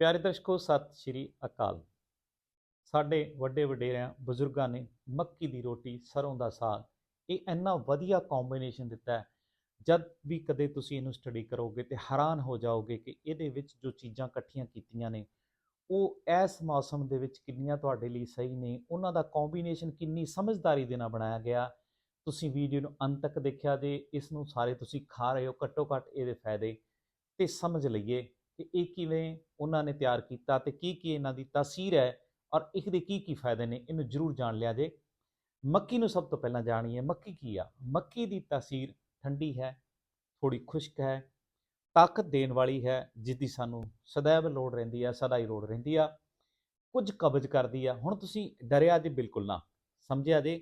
ਪਿਆਰੇ ਦਰਸ਼ਕੋ, ਸਤਿ ਸ਼੍ਰੀ ਅਕਾਲ। ਸਾਡੇ ਵੱਡੇ ਵਡੇਰਿਆਂ ਬਜ਼ੁਰਗਾਂ ਨੇ ਮੱਕੀ ਦੀ ਰੋਟੀ ਸਰੋਂ ਦਾ ਸਾਗ, ਇਹ ਇੰਨਾ ਵਧੀਆ ਕੰਬੀਨੇਸ਼ਨ ਦਿੱਤਾ ਹੈ। ਜਦ ਵੀ ਕਦੇ ਤੁਸੀਂ ਇਹਨੂੰ ਸਟੱਡੀ ਕਰੋਗੇ ਤੇ ਹੈਰਾਨ ਹੋ ਜਾਓਗੇ ਕਿ ਇਹਦੇ ਵਿੱਚ ਜੋ ਚੀਜ਼ਾਂ ਇਕੱਠੀਆਂ ਕੀਤੀਆਂ ਨੇ, ਉਹ ਇਸ ਮੌਸਮ ਦੇ ਵਿੱਚ ਕਿੰਨੀਆਂ ਤੁਹਾਡੇ ਲਈ ਸਹੀ ਨੇ, ਉਹਨਾਂ ਦਾ ਕੰਬੀਨੇਸ਼ਨ ਕਿੰਨੀ ਸਮਝਦਾਰੀ ਦੇ ਨਾਲ ਬਣਾਇਆ ਗਿਆ। ਤੁਸੀਂ ਵੀਡੀਓ ਨੂੰ ਅੰਤ ਤੱਕ ਦੇਖਿਆ ਜੇ, ਇਸ ਨੂੰ ਸਾਰੇ ਤੁਸੀਂ ਖਾ ਰਹੇ ਹੋ ਘੱਟੋ ਘੱਟ ਇਹਦੇ ਫਾਇਦੇ, ਤੇ ਸਮਝ ਲਈਏ। ਕਿ ਇਹ ਕਿਵੇਂ ਉਹਨਾਂ ਨੇ ਤਿਆਰ ਕੀਤਾ ਤੇ ਕੀ ਕੀ ਇਹਨਾਂ ਦੀ ਤਾਸੀਰ ਹੈ ਔਰ ਇੱਕ ਦੇ ਕੀ ਕੀ ਫਾਇਦੇ ਨੇ, ਇਹਨੂੰ ਜ਼ਰੂਰ ਜਾਣ ਲਿਆ ਜੇ। ਮੱਕੀ ਨੂੰ ਸਭ ਤੋਂ ਪਹਿਲਾਂ ਜਾਣੀਏ ਮੱਕੀ ਕੀ ਆ? ਮੱਕੀ ਦੀ ਤਾਸੀਰ ਠੰਡੀ ਹੈ ਥੋੜੀ ਖੁਸ਼ਕ ਹੈ, ਤਾਕਤ ਦੇਣ ਵਾਲੀ ਹੈ ਜਿਸ ਦੀ ਸਾਨੂੰ ਸदैव ਲੋੜ ਰਹਿੰਦੀ ਆ, ਸਦਾ ਹੀ ਲੋੜ ਰਹਿੰਦੀ ਆ, ਕੁਝ ਕਬਜ਼ ਕਰਦੀ ਆ। ਹੁਣ ਤੁਸੀਂ ਡਰਿਆ ਜੇ ਬਿਲਕੁਲ ਨਾ, ਸਮਝਿਆ ਜੇ?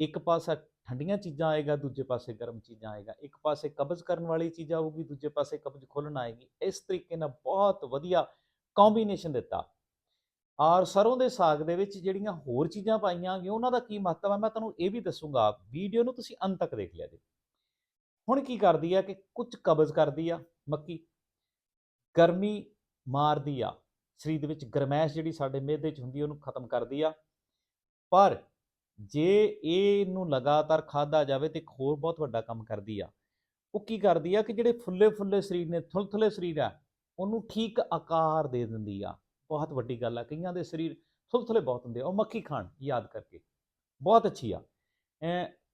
ਇੱਕ ਪਾਸਾ ਠੰਡੀਆਂ ਚੀਜ਼ਾਂ ਆਏਗਾ, ਦੂਜੇ ਪਾਸੇ ਗਰਮ ਚੀਜ਼ਾਂ ਆਏਗਾ। ਇੱਕ ਪਾਸੇ ਕਬਜ਼ ਕਰਨ ਵਾਲੀ ਚੀਜ਼ ਆਊਗੀ, ਦੂਜੇ ਪਾਸੇ ਕਬਜ਼ ਖੋਲਣ ਆਏਗੀ। ਇਸ ਤਰੀਕੇ ਨਾਲ ਬਹੁਤ ਵਧੀਆ ਕੰਬੀਨੇਸ਼ਨ ਦਿੱਤਾ। ਔਰ ਸਰੋਂ ਦੇ ਸਾਗ ਦੇ ਵਿੱਚ ਜਿਹੜੀਆਂ ਹੋਰ ਚੀਜ਼ਾਂ ਪਾਈਆਂ ਗਈਆਂ, ਉਹਨਾਂ ਦਾ ਕੀ ਮਹੱਤਵ ਹੈ? ਮੈਂ ਤੁਹਾਨੂੰ ਇਹ ਵੀ ਦੱਸੂਗਾ। ਵੀਡੀਓ ਨੂੰ ਤੁਸੀਂ ਅੰਤ ਤੱਕ ਦੇਖ ਲਿਆ ਜੇ। ਹੁਣ ਕੀ ਕਰਦੀ ਆ ਕਿ ਕੁਝ ਕਬਜ਼ ਕਰਦੀ ਆ ਮੱਕੀ। ਗਰਮੀ ਮਾਰਦੀ ਆ। ਸਰੀਰ ਦੇ ਵਿੱਚ ਗਰਮੈਸ਼ ਜਿਹੜੀ ਸਾਡੇ ਮਿਹਦੇ 'ਚ ਹੁੰਦੀ ਉਹਨੂੰ ਖਤਮ ਕਰਦੀ ਆ। ਪਰ ਜੇ ਇਹਨੂੰ ਲਗਾਤਾਰ ਖਾਦਾ ਜਾਵੇ ਤੇ ਇੱਕ ਹੋਰ ਬਹੁਤ ਵੱਡਾ ਕੰਮ ਕਰਦੀ ਆ, ਉਹ ਕੀ ਕਰਦੀ ਆ ਕਿ ਜਿਹੜੇ ਫੁੱਲੇ ਫੁੱਲੇ ਸਰੀਰ ਨੇ, ਥੁਲਥੁਲੇ ਸਰੀਰ ਆ, ਉਹਨੂੰ ਠੀਕ ਆਕਾਰ ਦੇ ਦਿੰਦੀ ਆ। ਬਹੁਤ ਵੱਡੀ ਗੱਲ ਆ, ਕਈਆਂ ਦੇ ਸਰੀਰ ਥੁਲਥੁਲੇ ਬਹੁਤ ਹੁੰਦੇ ਆ, ਉਹ ਮੱਖੀ ਖਾਣ, ਯਾਦ ਕਰਕੇ। ਬਹੁਤ ਅੱਛੀ ਆ।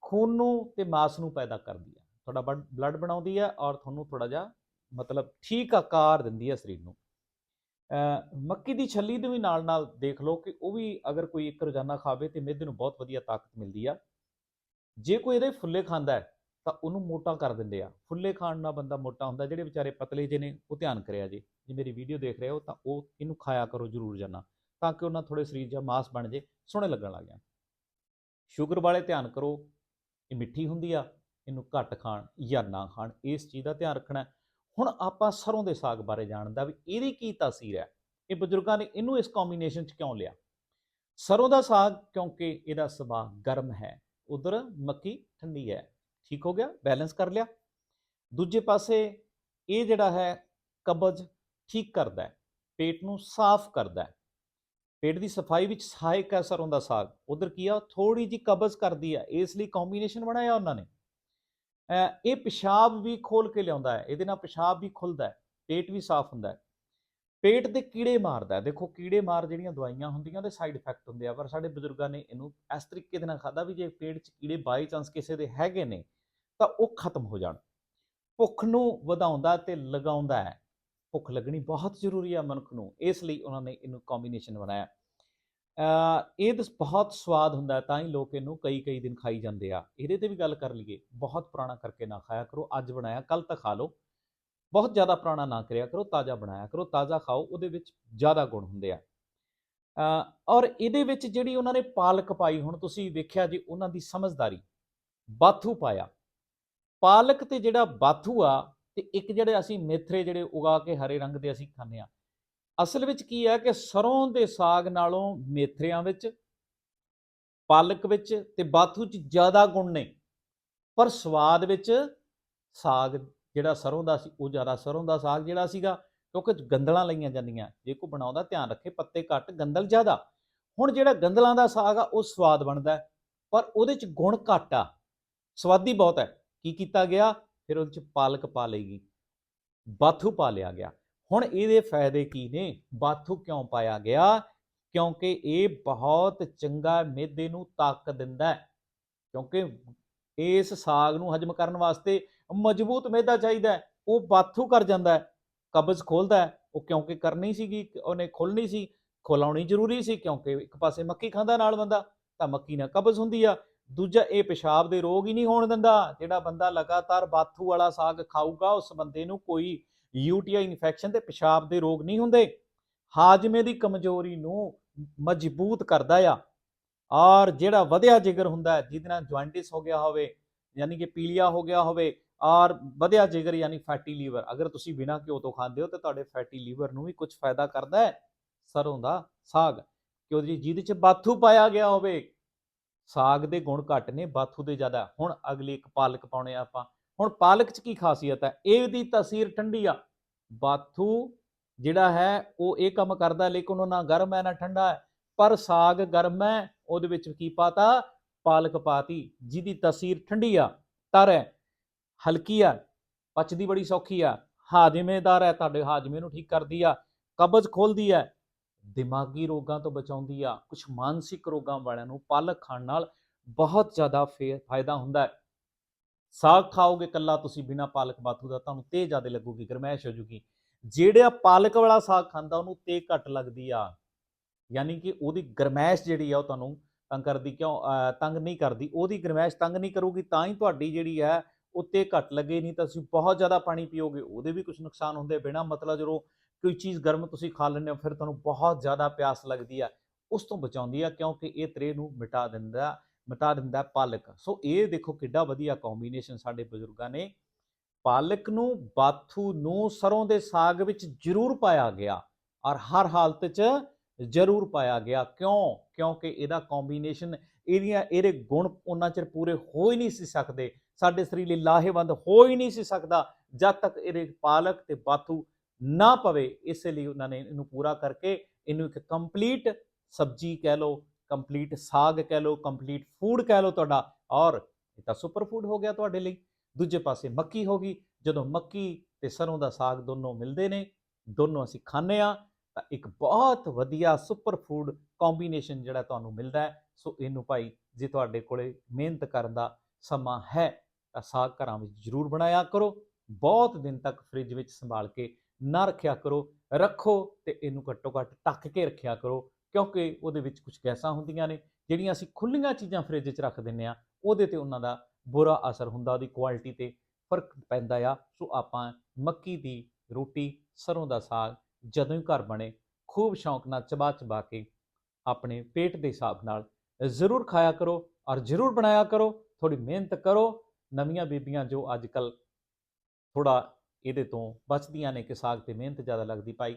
ਖੂਨ ਨੂੰ ਤੇ ਮਾਸ ਨੂੰ ਪੈਦਾ ਕਰਦੀ ਆ। ਤੁਹਾਡਾ ਬਲੱਡ ਬਣਾਉਂਦੀ ਆ ਔਰ ਤੁਹਾਨੂੰ ਥੋੜਾ ਜਿਹਾ ਮਤਲਬ ਠੀਕ ਆਕਾਰ ਦਿੰਦੀ ਆ ਸਰੀਰ ਨੂੰ। ਮੱਕੀ ਦੀ ਛੱਲੀ ਨੂੰ ਵੀ ਨਾਲ ਨਾਲ ਦੇਖ ਲਓ ਕਿ ਉਹ ਵੀ ਅਗਰ ਕੋਈ ਇੱਕ ਰੋਜ਼ਾਨਾ ਖਾਵੇ ਤੇ ਮਿਹਦੇ ਨੂੰ ਬਹੁਤ ਵਧੀਆ ਤਾਕਤ ਮਿਲਦੀ ਆ। ਜੇ ਕੋਈ ਇਹਦੇ ਫੁੱਲੇ ਖਾਂਦਾ ਹੈ, ਤਾਂ ਉਹਨੂੰ ਮੋਟਾ ਕਰ ਦਿੰਦੇ ਆ। ਫੁੱਲੇ ਖਾਣ ਨਾਲ ਬੰਦਾ ਮੋਟਾ ਹੁੰਦਾ, ਜਿਹੜੇ ਵਿਚਾਰੇ ਪਤਲੇ ਜਿਹੇ ਨੇ, ਉਹ ਧਿਆਨ ਕਰਿਆ ਜੇ। ਜੇ ਮੇਰੀ ਵੀਡੀਓ ਦੇਖ ਰਹੇ ਹੋ, ਤਾਂ ਉਹ ਇਹਨੂੰ ਖਾਇਆ ਕਰੋ ਜ਼ਰੂਰ ਜਾਨਾ, ਤਾਂ ਕਿ ਉਹਨਾਂ ਥੋੜੇ ਸਰੀਰ ਜਾਂ ਮਾਸ ਬਣ ਜੇ, ਸੋਹਣੇ ਲੱਗਣ ਲੱਗ ਜਾਣ। ਸ਼ੂਗਰ ਵਾਲੇ ਧਿਆਨ ਕਰੋ, ਇਹ ਮਿੱਠੀ ਹੁੰਦੀ ਆ, ਇਹਨੂੰ ਘੱਟ ਖਾਣ ਜਾਂ ਨਾ ਖਾਣ, ਇਸ ਚੀਜ਼ ਦਾ ਧਿਆਨ ਰੱਖਣਾ ਹੁਣ ਆਪਾਂ ਸਰੋਂ ਦੇ ਸਾਗ ਬਾਰੇ ਜਾਣਦਾ ਵੀ ਇਹਦੀ ਕੀ ਤਾਸੀਰ ਹੈ? ਇਹ ਬਜ਼ੁਰਗਾਂ ਨੇ ਇਹਨੂੰ ਇਸ ਕੰਬੀਨੇਸ਼ਨ 'ਚ ਕਿਉਂ ਲਿਆ? ਸਰੋਂ ਦਾ ਸਾਗ ਕਿਉਂਕਿ ਇਹਦਾ ਸੁਭਾਅ ਗਰਮ ਹੈ, ਉਧਰ ਮੱਕੀ ਠੰਡੀ ਹੈ। ਠੀਕ ਹੋ ਗਿਆ? ਬੈਲੈਂਸ ਕਰ ਲਿਆ। ਦੂਜੇ ਪਾਸੇ ਇਹ ਜਿਹੜਾ ਹੈ ਕਬਜ਼ ਠੀਕ ਕਰਦਾ ਹੈ, ਪੇਟ ਨੂੰ ਸਾਫ਼ ਕਰਦਾ ਹੈ। ਪੇਟ ਦੀ ਸਫ਼ਾਈ ਵਿੱਚ ਸਹਾਇਕ ਹੈ ਸਰੋਂ ਦਾ ਸਾਗ। ਉਧਰ ਕੀ ਆ? ਥੋੜੀ ਜੀ ਕਬਜ਼ ਕਰਦੀ ਹੈ। ਇਸ ਲਈ ਕੰਬੀਨੇਸ਼ਨ ਬਣਾਇਆ ਉਹਨਾਂ ਨੇ। ਇਹ ਪਿਸ਼ਾਬ ਵੀ ਖੋਲ ਕੇ ਲਿਆਉਂਦਾ ਹੈ, ਇਹਦੇ ਨਾਲ ਪਿਸ਼ਾਬ ਵੀ ਖੁੱਲਦਾ ਹੈ, ਪੇਟ ਵੀ ਸਾਫ਼ ਹੁੰਦਾ ਹੈ। ਪੇਟ ਦੇ ਕੀੜੇ ਮਾਰਦਾ ਹੈ, ਦੇਖੋ ਕੀੜੇ ਮਾਰ ਜਿਹੜੀਆਂ ਦਵਾਈਆਂ ਹੁੰਦੀਆਂ ਉਹਦੇ ਸਾਈਡ ਇਫੈਕਟ ਹੁੰਦੇ ਆ, ਪਰ ਸਾਡੇ ਬਜ਼ੁਰਗਾਂ ਨੇ ਇਹਨੂੰ ਇਸ ਤਰੀਕੇ ਦੇ ਨਾਲ ਖਾਦਾ ਵੀ ਜੇ ਪੇਟ 'ਚ ਕੀੜੇ ਬਾਈ ਚਾਂਸ ਕਿਸੇ ਦੇ ਹੈਗੇ ਨੇ, ਤਾਂ ਉਹ ਖਤਮ ਹੋ ਜਾਣ। ਭੁੱਖ ਨੂੰ ਵਧਾਉਂਦਾ ਤੇ ਲਗਾਉਂਦਾ ਹੈ। ਭੁੱਖ ਲੱਗਣੀ ਬਹੁਤ ਜ਼ਰੂਰੀ ਆ ਮਨੁੱਖ ਨੂੰ, ਇਸ ਲਈ ਉਹਨਾਂ ਨੇ ਇਹਨੂੰ ਕੰਬੀਨੇਸ਼ਨ ਬਣਾਇਆ। ਇਹ ਤਾਂ ਬਹੁਤ ਸਵਾਦ ਹੁੰਦਾ ਤਾਂ ਹੀ ਲੋਕ ਇਹਨੂੰ ਕਈ ਕਈ ਦਿਨ ਖਾਈ ਜਾਂਦੇ ਆ। ਇਹਦੇ ਤੇ ਵੀ ਗੱਲ ਕਰ ਲਈਏ, ਬਹੁਤ ਪੁਰਾਣਾ ਕਰਕੇ ਨਾ ਖਾਇਆ ਕਰੋ, ਅੱਜ ਬਣਾਇਆ ਕੱਲ ਤਾਂ ਖਾ ਲਓ। ਬਹੁਤ ਜ਼ਿਆਦਾ ਪੁਰਾਣਾ ਨਾ ਕਰਿਆ ਕਰੋ, ਤਾਜ਼ਾ ਬਣਾਇਆ ਕਰੋ, ਤਾਜ਼ਾ ਖਾਓ, ਉਹਦੇ ਵਿੱਚ ਜ਼ਿਆਦਾ ਗੁਣ ਹੁੰਦੇ ਆ। ਔਰ ਇਹਦੇ ਵਿੱਚ ਜਿਹੜੀ ਉਹਨਾਂ ਨੇ ਪਾਲਕ ਪਾਈ, ਹੁਣ ਤੁਸੀਂ ਵੇਖਿਆ ਜੀ ਉਹਨਾਂ ਦੀ ਸਮਝਦਾਰੀ, ਬਾਥੂ ਪਾਇਆ। ਪਾਲਕ ਤੇ ਜਿਹੜਾ ਬਾਥੂ ਆ, ਤੇ ਇੱਕ ਜਿਹੜੇ ਅਸੀਂ ਮੇਥਰੇ ਜਿਹੜੇ ਉਗਾ ਕੇ ਹਰੇ ਰੰਗ ਦੇ ਅਸੀਂ ਖਾਂਦੇ ਆ ਅਸਲ ਵਿੱਚ ਕੀ ਹੈ ਕਿ ਸਰੋਂ ਦੇ ਸਾਗ ਨਾਲੋਂ ਮੇਥਰਿਆਂ ਵਿੱਚ, ਪਾਲਕ ਵਿੱਚ ਤੇ ਬਾਥੂ 'ਚ ਜ਼ਿਆਦਾ ਗੁਣ ਨੇ। ਪਰ ਸਵਾਦ ਵਿੱਚ ਸਾਗ ਜਿਹੜਾ ਸਰੋਂ ਦਾ ਸੀ, ਉਹ ਜ਼ਿਆਦਾ ਸਰੋਂ ਦਾ ਸਾਗ ਜਿਹੜਾ ਸੀਗਾ, ਕਿਉਂਕਿ ਗੰਦਲਾਂ ਲਈਆਂ ਜਾਂਦੀਆਂ। ਜੇ ਕੋ ਬਣਾਉਂਦਾ, ਧਿਆਨ ਰੱਖੇ, ਪੱਤੇ ਘੱਟ ਗੰਦਲ ਜ਼ਿਆਦਾ। ਹੁਣ ਜਿਹੜਾ ਗੰਦਲਾਂ ਦਾ ਸਾਗ ਆ, ਉਹ ਸਵਾਦ ਬਣਦਾ ਪਰ ਉਹਦੇ 'ਚ ਗੁਣ ਘੱਟ ਆ। ਸਵਾਦੀ ਬਹੁਤ ਹੈ। ਕੀ ਕੀਤਾ ਗਿਆ? ਫਿਰ ਉਹਦੇ 'ਚ ਪਾਲਕ ਪਾ ਲਈ ਗਈ। ਬਾਥੂ ਪਾ ਲਿਆ ਗਿਆ। ਹੁਣ ਇਹਦੇ ਫਾਇਦੇ ਕੀ ਨੇ? ਬਾਥੂ ਕਿਉਂ ਪਾਇਆ ਗਿਆ? ਕਿਉਂਕਿ ਇਹ ਬਹੁਤ ਚੰਗਾ ਮਿਹਦੇ ਨੂੰ ਤਾਕਤ ਦਿੰਦਾ ਹੈ। ਕਿਉਂਕਿ ਇਸ ਸਾਗ ਨੂੰ ਹਜਮ ਕਰਨ ਵਾਸਤੇ ਮਜ਼ਬੂਤ ਮਿਹਦਾ ਚਾਹੀਦਾ ਹੈ। ਉਹ ਬਾਥੂ ਕਰ ਜਾਂਦਾ ਹੈ। ਕਬਜ਼ ਖੋਲਦਾ ਹੈ। ਉਹ ਕਿਉਂਕਿ ਕਰਨੀ ਸੀਗੀ, ਉਹਨੇ ਖੋਲਣੀ ਸੀ। ਖੋਲਾਉਣੀ ਜ਼ਰੂਰੀ ਸੀ ਕਿਉਂਕਿ ਇੱਕ ਪਾਸੇ ਮੱਕੀ ਖਾਂਦਾ ਨਾਲ ਬੰਦਾ, ਤਾਂ ਮੱਕੀ ਨਾਲ ਕਬਜ਼ ਹੁੰਦੀ ਆ। ਦੂਜਾ, ਇਹ ਪਿਸ਼ਾਬ ਦੇ ਰੋਗ ਹੀ ਨਹੀਂ ਹੋਣ ਦਿੰਦਾ। ਜਿਹੜਾ ਬੰਦਾ ਲਗਾਤਾਰ ਬਾਥੂ ਵਾਲਾ ਸਾਗ ਖਾਊਗਾ, ਉਸ ਬੰਦੇ ਨੂੰ ਕੋਈ ਯੂਟੀਆਈ ਇਨਫੈਕਸ਼ਨ ਤੇ ਪਿਸ਼ਾਬ ਦੇ ਰੋਗ ਨਹੀਂ ਹੁੰਦੇ। ਹਾਜ਼ਮੇ ਦੀ ਕਮਜ਼ੋਰੀ ਨੂੰ ਮਜ਼ਬੂਤ ਕਰਦਾ ਆ। ਔਰ ਜਿਹੜਾ ਵਧਿਆ ਜਿਗਰ ਹੁੰਦਾ ਜਿਹਦੇ ਨਾਲ ਜੁਆਇੰਟਿਸ ਹੋ ਗਿਆ ਹੋਵੇ, ਯਾਨੀ ਕਿ ਪੀਲੀਆ ਹੋ ਗਿਆ ਹੋਵੇ ਔਰ ਵਧਿਆ ਜਿਗਰ ਯਾਨੀ ਫੈਟੀ ਲੀਵਰ। ਅਗਰ ਤੁਸੀਂ ਬਿਨਾਂ ਘਿਓ ਤੋਂ ਖਾਂਦੇ ਹੋ ਤਾਂ ਤੁਹਾਡੇ ਫੈਟੀ ਲੀਵਰ ਨੂੰ ਵੀ ਕੁਝ ਫਾਇਦਾ ਕਰਦਾ ਹੈ ਸਰੋਂ ਦਾ ਸਾਗ। ਕਿਉਂ ਜੀ? ਜਿਹਦੇ ਚ ਬਾਥੂ ਪਾਇਆ ਗਿਆ ਹੋਵੇ। ਸਾਗ ਦੇ ਗੁਣ ਘੱਟ ਨੇ, ਬਾਥੂ ਦੇ ਜ਼ਿਆਦਾ। ਹੁਣ ਅਗਲੀ ਇੱਕ ਪਾਲਕ ਪਾਉਣੇ ਆ ਆਪਾਂ। ਹੁਣ ਪਾਲਕ ਚ ਕੀ ਖਾਸੀਅਤ ਹੈ? ਇਹਦੀ ਤਸੀਰ ਠੰਡੀ ਆ। ਬਾਥੂ ਜਿਹੜਾ ਹੈ, ਉਹ ਇਹ ਕੰਮ ਕਰਦਾ, ਲੇਕਿਨ ਉਹ ਨਾ ਗਰਮ ਹੈ, ਨਾ ਠੰਡਾ ਹੈ। ਪਰ ਸਾਗ ਗਰਮ ਹੈ, ਉਹਦੇ ਵਿੱਚ ਕੀ ਪਾਤਾ? ਪਾਲਕ ਪਾਤੀ, ਜਿਹਦੀ ਤਸੀਰ ਠੰਡੀ ਆ, ਤਰ ਹੈ। ਹਲਕੀ ਆ, ਪਚਦੀ ਬੜੀ ਸੌਖੀ ਆ। ਹਾਜ਼ਮੇਦਾਰ ਹੈ, ਤੁਹਾਡੇ ਹਾਜ਼ਮੇ ਨੂੰ ਠੀਕ ਕਰਦੀ ਆ। ਕਬਜ਼ ਖੋਲਦੀ ਹੈ। ਦਿਮਾਗੀ ਰੋਗਾਂ ਤੋਂ ਬਚਾਉਂਦੀ ਆ। ਕੁਝ ਮਾਨਸਿਕ ਰੋਗਾਂ ਵਾਲਿਆਂ ਨੂੰ ਪਾਲਕ ਖਾਣ ਨਾਲ ਬਹੁਤ ਜ਼ਿਆਦਾ ਫੇ- ਫਾਇਦਾ ਹੁੰਦਾ ਹੈ। ਸਾਗ ਖਾਓਗੇ ਕੱਲਾ ਤੁਸੀਂ ਬਿਨਾ ਪਾਲਕ ਬਾਥੂ ਦਾ, ਤੁਹਾਨੂੰ ਤੇ ਜ਼ਿਆਦਾ ਲੱਗੂਗੀ, ਗਰਮੈਸ਼ ਹੋ ਜੂਗੀ। ਜਿਹੜਾ ਪਾਲਕ ਵਾਲਾ ਸਾਗ ਖਾਂਦਾ, ਉਹਨੂੰ ਤੇ ਘੱਟ ਲੱਗਦੀ ਆ। ਯਾਨੀ ਕਿ ਉਹਦੀ ਗਰਮੈਸ਼ ਜਿਹੜੀ ਆ, ਉਹ ਤੁਹਾਨੂੰ ਤੰਗ ਕਰਦੀ, ਕਿਉਂ ਤੰਗ ਨਹੀਂ ਕਰਦੀ। ਉਹਦੀ ਗਰਮੈਸ਼ ਤੰਗ ਨਹੀਂ ਕਰੂਗੀ, ਤਾਂ ਹੀ ਤੁਹਾਡੀ ਜਿਹੜੀ ਹੈ ਉੱਤੇ ਘੱਟ ਲੱਗੇ। ਨਹੀਂ ਤਾਂ ਤੁਸੀਂ ਬਹੁਤ ਜ਼ਿਆਦਾ ਪਾਣੀ ਪੀਓਗੇ, ਉਹਦੇ ਵੀ ਕੁਝ ਨੁਕਸਾਨ ਹੁੰਦੇ ਬਿਨਾ ਮਤਲਬ ਜਦੋਂ ਕੋਈ ਚੀਜ਼ ਗਰਮ ਤੁਸੀਂ ਖਾ ਲੈਂਦੇ ਹੋ, ਫਿਰ ਤੁਹਾਨੂੰ ਬਹੁਤ ਜ਼ਿਆਦਾ ਪਿਆਸ ਲੱਗਦੀ ਆ। ਉਸ ਤੋਂ ਬਚਾਉਂਦੀ ਆ, ਕਿਉਂਕਿ ਇਹ ਤ੍ਰੇ ਨੂੰ ਮਿਟਾ ਦਿੰਦਾ। ਮਿਟਾ ਦਿੰਦਾ ਪਾਲਕ। ਸੋ ਇਹ ਦੇਖੋ ਕਿੱਡਾ ਵਧੀਆ ਕੰਬੀਨੇਸ਼ਨ ਸਾਡੇ ਬਜ਼ੁਰਗਾਂ ਨੇ ਪਾਲਕ ਨੂੰ ਬਾਥੂ ਨੂੰ ਸਰੋਂ ਦੇ ਸਾਗ ਵਿੱਚ ਜ਼ਰੂਰ ਪਾਇਆ ਗਿਆ ਔਰ ਹਰ ਹਾਲਤ 'ਚ ਜ਼ਰੂਰ ਪਾਇਆ ਗਿਆ। ਕਿਉਂ? ਕਿਉਂਕਿ ਇਹਦਾ ਕੰਬੀਨੇਸ਼ਨ ਇਹਦੀਆਂ, ਇਹਦੇ ਗੁਣ ਉਹਨਾਂ ਚਿਰ ਪੂਰੇ ਹੋ ਹੀ ਨਹੀਂ ਸੀ ਸਕਦੇ। ਸਾਡੇ ਸਰੀਰ ਲਈ ਲਾਹੇਵੰਦ ਹੋ ਹੀ ਨਹੀਂ ਸੀ ਸਕਦਾ ਜਦ ਤੱਕ ਇਹਦੇ ਪਾਲਕ ਤੇ ਬਾਥੂ ਨਾ ਪਵੇ। ਇਸੇ ਲਈ ਉਹਨਾਂ ਨੇ ਇਹਨੂੰ ਪੂਰਾ ਕਰਕੇ ਇਹਨੂੰ ਇੱਕ ਕੰਪਲੀਟ ਸਬਜੀ ਕਹਿ ਲਓ ਕੰਪਲੀਟ ਸਾਗ ਕਹਿ ਲਓ ਕੰਪਲੀਟ ਫੂਡ ਕਹਿ ਲਓ ਤੁਹਾਡਾ, ਔਰ ਇਹ ਤਾਂ ਸੁਪਰ ਫੂਡ ਹੋ ਗਿਆ ਤੁਹਾਡੇ ਲਈ। ਦੂਜੇ ਪਾਸੇ ਮੱਕੀ ਹੋ ਗਈ, ਜਦੋਂ ਮੱਕੀ ਤੇ ਸਰੋਂ ਦਾ ਸਾਗ ਦੋਨੋਂ ਮਿਲਦੇ ਨੇ, ਦੋਨੋਂ ਅਸੀਂ ਖਾਂਦੇ ਆ ਤਾਂ ਇੱਕ ਬਹੁਤ ਵਧੀਆ ਸੁਪਰ ਫੂਡ ਕੰਬੀਨੇਸ਼ਨ ਜਿਹੜਾ ਤੁਹਾਨੂੰ ਮਿਲਦਾ ਹੈ। ਸੋ ਇਹਨੂੰ ਭਾਈ, ਜੇ ਤੁਹਾਡੇ ਕੋਲੇ ਮਿਹਨਤ ਕਰਨ ਦਾ ਸਮਾਂ ਹੈ, ਤਾਂ ਸਾਗ ਘਰਾਂ ਵਿੱਚ ਜ਼ਰੂਰ ਬਣਾਇਆ ਕਰੋ। ਬਹੁਤ ਦਿਨ ਤੱਕ ਫ੍ਰਿਜ ਵਿੱਚ ਸੰਭਾਲ ਕੇ ਨਾ ਰੱਖਿਆ ਕਰੋ। ਰੱਖੋ ਤੇ ਇਹਨੂੰ ਘੱਟੋ ਘੱਟ ਢੱਕ ਕੇ ਰੱਖਿਆ ਕਰੋ। ਕਿਉਂਕਿ ਉਹਦੇ ਵਿੱਚ ਕੁਝ ਗੈਸਾਂ ਹੁੰਦੀਆਂ ਨੇ, ਜਿਹੜੀਆਂ ਅਸੀਂ ਖੁੱਲੀਆਂ ਚੀਜ਼ਾਂ ਫ੍ਰਿਜ 'ਚ ਰੱਖ ਦਿੰਨੇ ਆ ਉਹਦੇ ਤੇ ਉਹਨਾਂ ਦਾ ਬੁਰਾ ਅਸਰ ਹੁੰਦਾ, ਉਹਦੀ ਕੁਆਲਿਟੀ ਤੇ ਫ਼ਰਕ ਪੈਂਦਾ ਆ। ਸੋ ਆਪਾਂ ਮੱਕੀ ਦੀ ਰੋਟੀ, ਸਰੋਂ ਦਾ ਸਾਗ ਜਦੋਂ ਹੀ ਘਰ ਬਣੇ, ਖੂਬ ਸ਼ੌਂਕ ਨਾਲ ਚਬਾ ਚਬਾ ਕੇ ਆਪਣੇ ਪੇਟ ਦੇ ਹਿਸਾਬ ਨਾਲ ਜ਼ਰੂਰ ਖਾਇਆ ਕਰੋ ਔਰ ਜ਼ਰੂਰ ਬਣਾਇਆ ਕਰੋ ਥੋੜੀ ਮਿਹਨਤ ਕਰੋ। ਨਵੀਆਂ ਬੀਬੀਆਂ ਜੋ ਅੱਜ ਕੱਲ ਥੋੜਾ ਇਹਦੇ ਤੋਂ ਬਚਦੀਆਂ ਨੇ ਕਿ ਸਾਗ ਤੇ ਮਿਹਨਤ ਜ਼ਿਆਦਾ ਲੱਗਦੀ ਪਾਈ।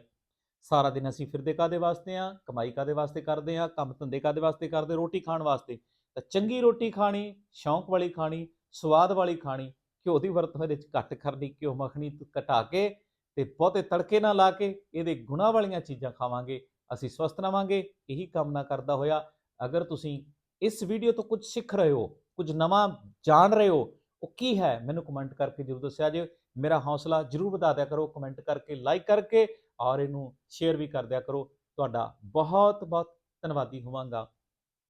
ਸਾਰਾ ਦਿਨ ਅਸੀਂ ਫਿਰਦੇ ਕਾਦੇ ਵਾਸਤੇ ਆ ਕਮਾਈ ਕਾਦੇ ਵਾਸਤੇ ਕਰਦੇ ਆ ਕੰਮ ਧੰਦੇ ਕਾਦੇ ਵਾਸਤੇ ਕਰਦੇ? ਰੋਟੀ ਖਾਣ ਵਾਸਤੇ। ਤਾਂ ਚੰਗੀ ਰੋਟੀ ਖਾਣੀ, ਸ਼ੌਂਕ ਵਾਲੀ ਖਾਣੀ, ਸਵਾਦ ਵਾਲੀ ਖਾਣੀ, ਘਿਓ ਦੀ ਵਰਤੋਂ ਇਹਦੇ ਵਿੱਚ ਘੱਟ ਕਰਨੀ, ਘਿਓ ਮੱਖਣੀ ਘਟਾ ਕੇ ਤੇ ਬਹੁਤੇ ਤੜਕੇ ਨਾ ਲਾ ਕੇ ਇਹਦੇ ਗੁਣਾ ਵਾਲੀਆਂ ਚੀਜ਼ਾਂ ਖਾਵਾਂਗੇ, ਅਸੀਂ ਸਵਸਥ ਰਵਾਂਗੇ ਇਹੀ ਕਾਮਨਾ ਕਰਦਾ ਹੋਇਆ। ਅਗਰ ਤੁਸੀਂ ਇਸ ਵੀਡੀਓ ਤੋਂ ਕੁਝ ਸਿੱਖ ਰਹੇ ਹੋ, ਕੁਝ ਨਵਾਂ ਜਾਣ ਰਹੇ ਹੋ, ਉਹ ਕੀ ਹੈ? ਮੈਨੂੰ ਕਮੈਂਟ ਕਰਕੇ ਜ਼ਰੂਰ ਦੱਸਿਆ ਜੇ ਮੇਰਾ ਹੌਸਲਾ ਜ਼ਰੂਰ ਵਧਾ ਦਿਆ ਕਰੋ। ਕਮੈਂਟ ਕਰਕੇ ਲਾਈਕ ਕਰਕੇ ਔਰ ਇਹਨੂੰ ਸ਼ੇਅਰ ਵੀ ਕਰ ਦਿਆ ਕਰੋ। ਤੁਹਾਡਾ ਬਹੁਤ ਬਹੁਤ ਧੰਨਵਾਦੀ ਹੋਵਾਂਗਾ।